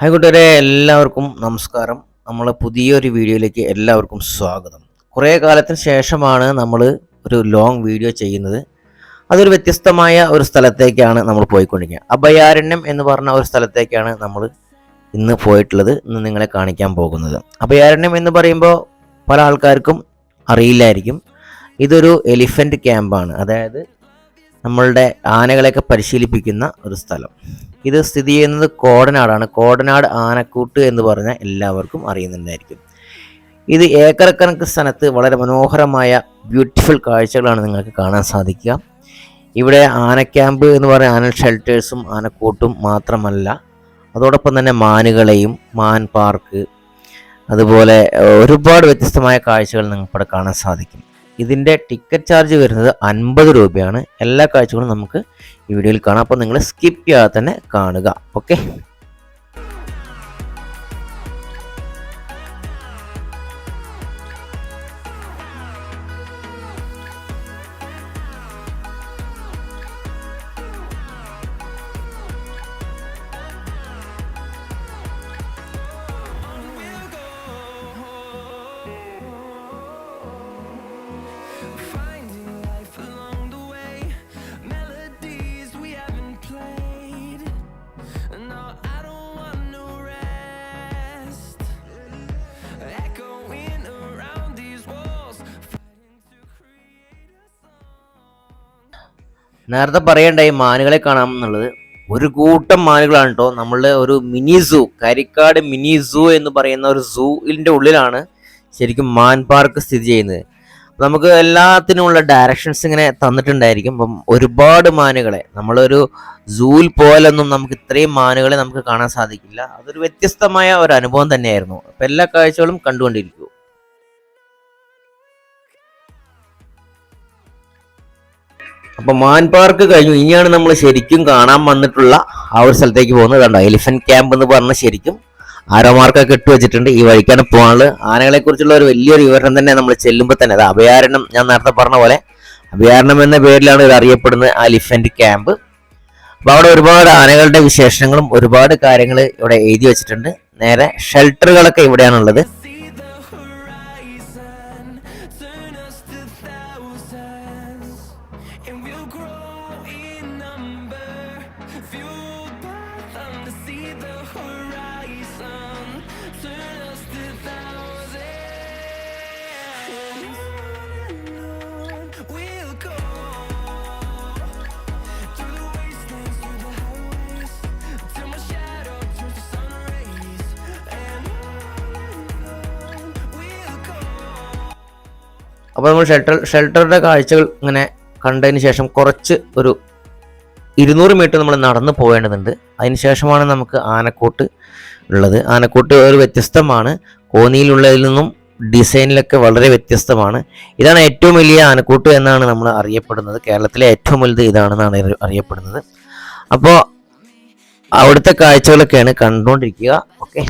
Hi കൂട്ടുകാരെ എല്ലാവർക്കും നമസ്കാരം. നമ്മൾ പുതിയൊരു വീഡിയോയിലേക്ക് എല്ലാവർക്കും സ്വാഗതം. കുറേ കാലത്തിന് ശേഷമാണ് നമ്മൾ ഒരു ലോങ് വീഡിയോ ചെയ്യുന്നത്. അതൊരു വ്യത്യസ്തമായ ഒരു സ്ഥലത്തേക്കാണ് നമ്മൾ പോയിക്കൊണ്ടിരിക്കുക. അഭയാരണ്യം എന്ന് പറഞ്ഞ ഒരു സ്ഥലത്തേക്കാണ് നമ്മൾ ഇന്ന് പോയിട്ടുള്ളത്. ഇന്ന് നിങ്ങളെ കാണിക്കാൻ പോകുന്നത്. അഭയാരണ്യം എന്ന് പറയുമ്പോൾ പല ആൾക്കാർക്കും അറിയില്ലായിരിക്കും. ഇതൊരു എലിഫന്റ് ക്യാമ്പാണ് അതായത് നമ്മളുടെ ആനകളെയൊക്കെ പരിശീലിപ്പിക്കുന്ന ഒരു സ്ഥലം. ഇത് സ്ഥിതി ചെയ്യുന്നത് കോടനാടാണ്. കോടനാട് ആനക്കൂട്ട് എന്ന് പറഞ്ഞാൽ എല്ലാവർക്കും അറിയുന്നുണ്ടായിരിക്കും. ഇത് ഏക്കറക്കണക്ക് സ്ഥലത്ത് വളരെ മനോഹരമായ ബ്യൂട്ടിഫുൾ കാഴ്ചകളാണ് നിങ്ങൾക്ക് കാണാൻ സാധിക്കുക. ഇവിടെ ആന ക്യാമ്പ് എന്ന് പറയുന്ന ആന ഷെൽട്ടേഴ്സും ആനക്കൂട്ടും മാത്രമല്ല അതോടൊപ്പം തന്നെ മാനുകളെയും മാൻ പാർക്ക് അതുപോലെ ഒരുപാട് വ്യത്യസ്തമായ കാഴ്ചകൾ നിങ്ങൾക്ക് ഇവിടെ കാണാൻ സാധിക്കും. ഇതിന്റെ ടിക്കറ്റ് ചാർജ് വരുന്നത് അൻപത് രൂപയാണ്. എല്ലാ കാഴ്ചകളും നമുക്ക് ഈ വീഡിയോയിൽ കാണാം. അപ്പോൾ നിങ്ങൾ സ്കിപ്പ് ചെയ്യാതെ തന്നെ കാണുക. ഓക്കെ നേരത്തെ പറയണ്ട ഈ മാനുകളെ കാണാം എന്നുള്ളത്. ഒരു കൂട്ടം മാനുകളാണ് കേട്ടോ. നമ്മളുടെ ഒരു mini zoo Karikkad mini zoo എന്ന് പറയുന്ന ഒരു സൂവിന്റെ ഉള്ളിലാണ് ശരിക്കും മാൻ പാർക്ക് സ്ഥിതി ചെയ്യുന്നത്. നമുക്ക് എല്ലാത്തിനുമുള്ള ഡയറക്ഷൻസ് ഇങ്ങനെ തന്നിട്ടുണ്ടായിരിക്കും. അപ്പം ഒരുപാട് മാനുകളെ നമ്മളൊരു സൂൽ പോലൊന്നും നമുക്ക് ഇത്രയും മാനുകളെ നമുക്ക് കാണാൻ സാധിക്കില്ല. അതൊരു വ്യത്യസ്തമായ ഒരു അനുഭവം തന്നെയായിരുന്നു. അപ്പം എല്ലാ കാഴ്ചകളും കണ്ടുകൊണ്ടിരിക്കൂ. അപ്പൊ മാൻ പാർക്ക് കഴിഞ്ഞു. ഇനിയാണ് നമ്മൾ ശരിക്കും കാണാൻ വന്നിട്ടുള്ള ആ ഒരു സ്ഥലത്തേക്ക് പോകുന്നത്. കണ്ടോ എലിഫന്റ് ക്യാമ്പ് എന്ന് പറഞ്ഞ ശരിക്കും ആരോമാർക്കൊക്കെ ഇട്ട് വെച്ചിട്ടുണ്ട്. ഈ വഴിക്കാണ് പോകാനുള്ളത്. ആനകളെ കുറിച്ചുള്ള ഒരു വലിയൊരു വിവരണം തന്നെ നമ്മൾ ചെല്ലുമ്പോൾ തന്നെ. അത് അഭയാരണ്യം ഞാൻ നേരത്തെ പറഞ്ഞ പോലെ അഭയാരണ്യം എന്ന പേരിലാണ് ഇത് അറിയപ്പെടുന്നത് ആ എലിഫന്റ് ക്യാമ്പ് അപ്പൊ അവിടെ ഒരുപാട് ആനകളുടെ വിശേഷങ്ങളും ഒരുപാട് കാര്യങ്ങൾ ഇവിടെ എഴുതി വെച്ചിട്ടുണ്ട്. നേരെ ഷെൽട്ടറുകളൊക്കെ ഇവിടെയാണുള്ളത്. അപ്പോൾ നമ്മൾ ഷെൽട്ടർ ഷെൽട്ടറുടെ കാഴ്ചകൾ ഇങ്ങനെ കണ്ടതിന് ശേഷം കുറച്ച് ഒരു ഇരുന്നൂറ് മീറ്റർ നമ്മൾ നടന്നു പോകേണ്ടതുണ്ട് അതിന് ശേഷമാണ് നമുക്ക് ആനക്കോട്ട് ഉള്ളത്. ആനക്കോട്ട് ഒരു വ്യത്യസ്തമാണ്. കോന്നിയിലുള്ളതിൽ നിന്നും ഡിസൈനിലൊക്കെ വളരെ വ്യത്യസ്തമാണ്. ഇതാണ് ഏറ്റവും വലിയ ആനക്കൂട്ട് എന്നാണ് നമ്മൾ അറിയപ്പെടുന്നത്. കേരളത്തിലെ ഏറ്റവും വലുത് ഇതാണെന്നാണ് അറിയപ്പെടുന്നത്. അപ്പോൾ അവിടുത്തെ കാഴ്ചകളൊക്കെയാണ് കണ്ടുകൊണ്ടിരിക്കുക. ഓക്കെ.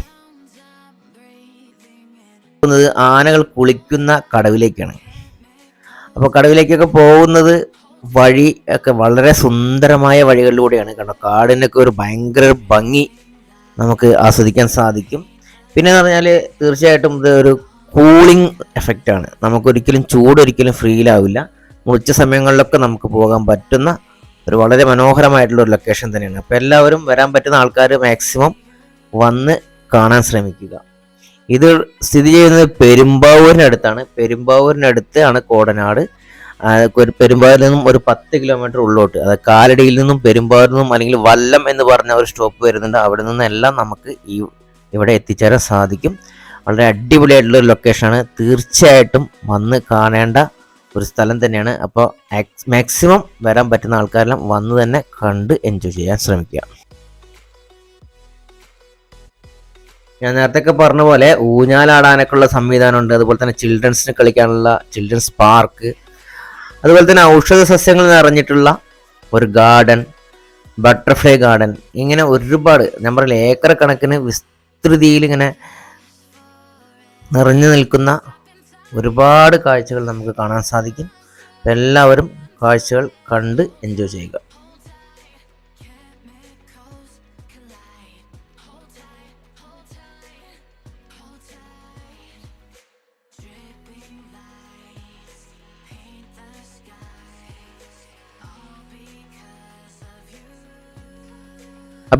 ആനകൾ കുളിക്കുന്ന കടവിലേക്കാണ്. അപ്പോൾ കടവിലേക്കൊക്കെ പോകുന്നത് വഴി ഒക്കെ വളരെ സുന്ദരമായ വഴികളിലൂടെയാണ് കാരണം കാടിനൊക്കെ ഒരു ഭയങ്കര ഭംഗി നമുക്ക് ആസ്വദിക്കാൻ സാധിക്കും. പിന്നെ എന്ന് പറഞ്ഞാൽ തീർച്ചയായിട്ടും ഇത് ഒരു കൂളിംഗ് എഫക്റ്റാണ് നമുക്കൊരിക്കലും ചൂട് ഒരിക്കലും ഫീലാവില്ല മുറിച്ച സമയങ്ങളിലൊക്കെ നമുക്ക് പോകാൻ പറ്റുന്ന ഒരു വളരെ മനോഹരമായിട്ടുള്ള ഒരു ലൊക്കേഷൻ തന്നെയാണ്. അപ്പോൾ എല്ലാവരും വരാൻ പറ്റുന്ന ആൾക്കാർ മാക്സിമം വന്ന് കാണാൻ ശ്രമിക്കുക. ഇത് സ്ഥിതി ചെയ്യുന്നത് പെരുമ്പാവൂരിനടുത്താണ്. പെരുമ്പാവൂരിനടുത്ത് ആണ് കോടനാട് പെരുമ്പാവൂരിൽ നിന്നും ഒരു പത്ത് കിലോമീറ്റർ ഉള്ളോട്ട്. അതായത് കാലടിയിൽ നിന്നും പെരുമ്പാവൂരിൽ നിന്നും അല്ലെങ്കിൽ വല്ലം എന്ന് പറഞ്ഞ ഒരു സ്റ്റോപ്പ് വരുന്നുണ്ട്. അവിടെ നിന്നെല്ലാം നമുക്ക് ഈ ഇവിടെ എത്തിച്ചേരാൻ സാധിക്കും. വളരെ അടിപൊളിയായിട്ടുള്ള ഒരു ലൊക്കേഷനാണ് തീർച്ചയായിട്ടും വന്ന് കാണേണ്ട ഒരു സ്ഥലം തന്നെയാണ്. അപ്പോൾ മാക്സിമം വരാൻ പറ്റുന്ന ആൾക്കാരെല്ലാം വന്ന് തന്നെ കണ്ട് എൻജോയ് ചെയ്യാൻ ശ്രമിക്കുക. ഞാൻ നേരത്തെ പറഞ്ഞ പോലെ ഊഞ്ഞാലാടാനൊക്കെയുള്ള സംവിധാനമുണ്ട്. അതുപോലെ തന്നെ ചിൽഡ്രൻസിന് കളിക്കാനുള്ള ചിൽഡ്രൻസ് പാർക്ക്. അതുപോലെ തന്നെ ഔഷധ സസ്യങ്ങൾ നിറഞ്ഞിട്ടുള്ള ഒരു ഗാർഡൻ ബട്ടർഫ്ലൈ ഗാർഡൻ. ഇങ്ങനെ ഒരുപാട് പറയില്ല ഏക്കർ കണക്കിന് വിസ്തൃതിയിൽ ഇങ്ങനെ നിറഞ്ഞു നിൽക്കുന്ന ഒരുപാട് കാഴ്ചകൾ നമുക്ക് കാണാൻ സാധിക്കും. എല്ലാവരും കാഴ്ചകൾ കണ്ട് എൻജോയ് ചെയ്യുക.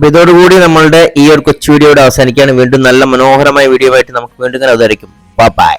അപ്പൊ ഇതോടുകൂടി നമ്മളുടെ ഈ ഒരു കൊച്ചു വീഡിയോയുടെ അവസാനിക്കാണ് വീണ്ടും നല്ല മനോഹരമായ വീഡിയോ ആയിട്ട് നമുക്ക് വീണ്ടും അവതരിക്കും. ബൈ